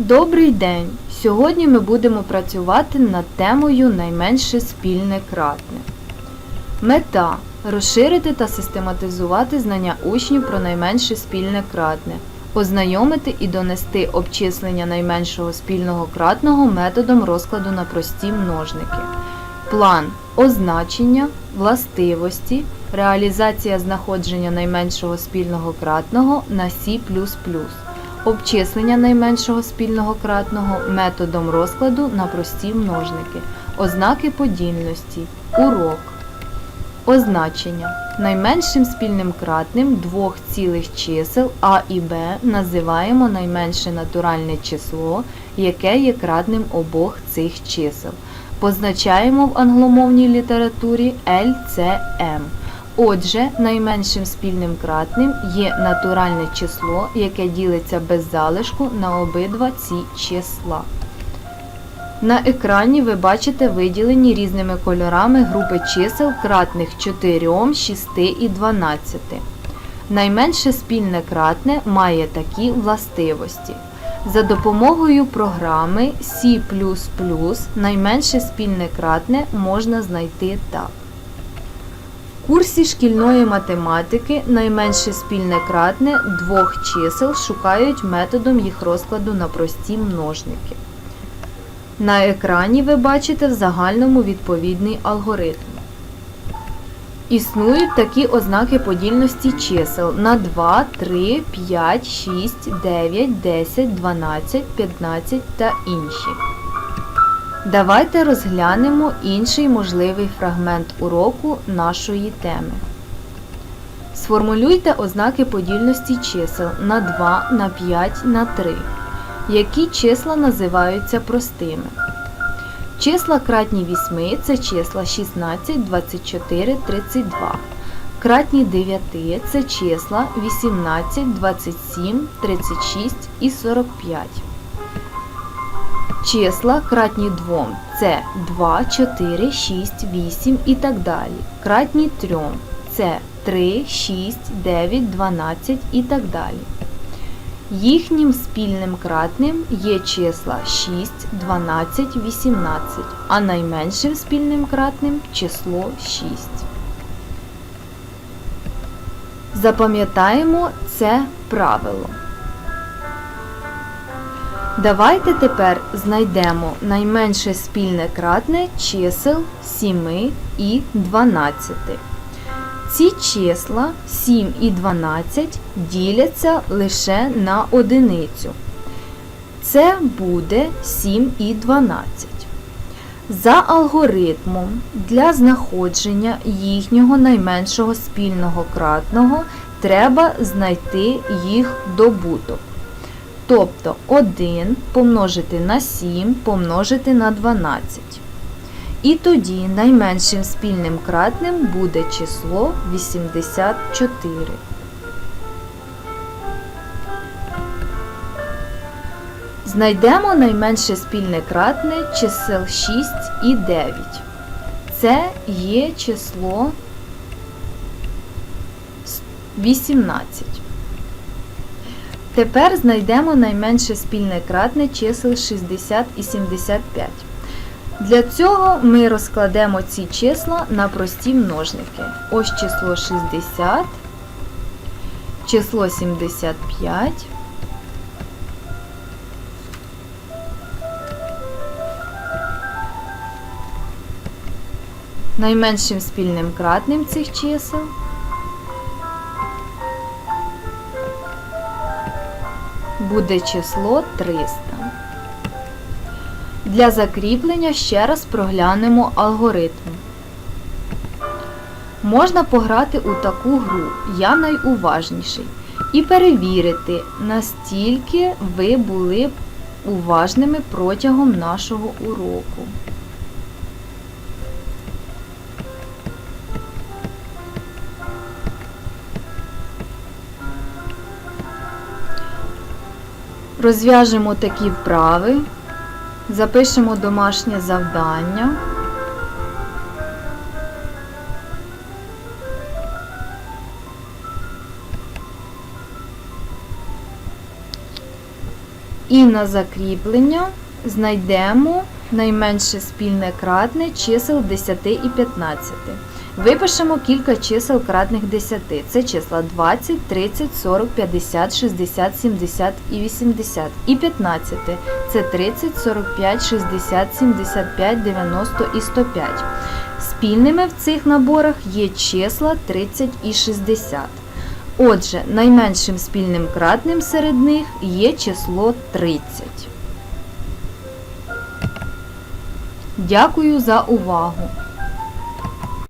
Добрий день! Сьогодні ми будемо працювати над темою найменше спільне кратне. Мета розширити та систематизувати знання учнів про найменше спільне кратне, ознайомити і донести обчислення найменшого спільного кратного методом розкладу на прості множники. План означення, властивості, реалізація знаходження найменшого спільного кратного на C++, обчислення найменшого спільного кратного методом розкладу на прості множники, ознаки подільності, урок. Означення. Найменшим спільним кратним двох цілих чисел А і Б називаємо найменше натуральне число, яке є кратним обох цих чисел. Позначаємо в англомовній літературі LCM. Отже, найменшим спільним кратним є натуральне число, яке ділиться без залишку на обидва ці числа. На екрані ви бачите виділені різними кольорами групи чисел кратних 4, 6 і 12. Найменше спільне кратне має такі властивості. За допомогою програми C++ найменше спільне кратне можна знайти так. Курсі шкільної математики найменше спільне кратне двох чисел шукають методом їх розкладу на прості множники. На екрані ви бачите в загальному відповідний алгоритм. Існують такі ознаки подільності чисел на 2, 3, 5, 6, 9, 10, 12, 15 та інші. Давайте розглянемо інший можливий фрагмент уроку нашої теми. Сформулюйте ознаки подільності чисел на 2, на 5, на 3. Які числа називаються простими? Числа кратні 8 це числа 16, 24, 32. Кратні 9 це числа 18, 27, 36 і 45. Числа кратні 2 це 2, 4, 6, 8 і так далі. Кратні 3 це 3, 6, 9, 12 і так далі. Їхнім спільним кратним є числа 6, 12, 18, а найменшим спільним кратним число 6. Запам'ятаємо це правило. Давайте тепер знайдемо найменше спільне кратне чисел 7 і 12. Ці числа 7 і 12 діляться лише на одиницю. Це буде 7 і 12. За алгоритмом для знаходження їхнього найменшого спільного кратного треба знайти їх добуток. Тобто 1 помножити на 7 помножити на 12. І тоді найменшим спільним кратним буде число 84. Знайдемо найменше спільне кратне чисел 6 і 9. Це є число 18. Тепер знайдемо найменше спільне кратне чисел 60 і 75. Для цього ми розкладемо ці числа на прості множники. Ось число 60, число 75, найменшим спільним кратним цих чисел буде число 300. Для закріплення ще раз проглянемо алгоритм. Можна пограти у таку гру Я найуважніший і перевірити, настільки ви були уважними протягом нашого уроку. Розв'яжемо такі вправи. Запишемо домашнє завдання. І на закріплення знайдемо найменше спільне кратне чисел 10 і 15. Випишемо кілька чисел кратних 10. Це числа 20, 30, 40, 50, 60, 70 і 80. І 15. Це 30, 45, 60, 75, 90 і 105. Спільними в цих наборах є числа 30 і 60. Отже, найменшим спільним кратним серед них є число 30. Дякую за увагу!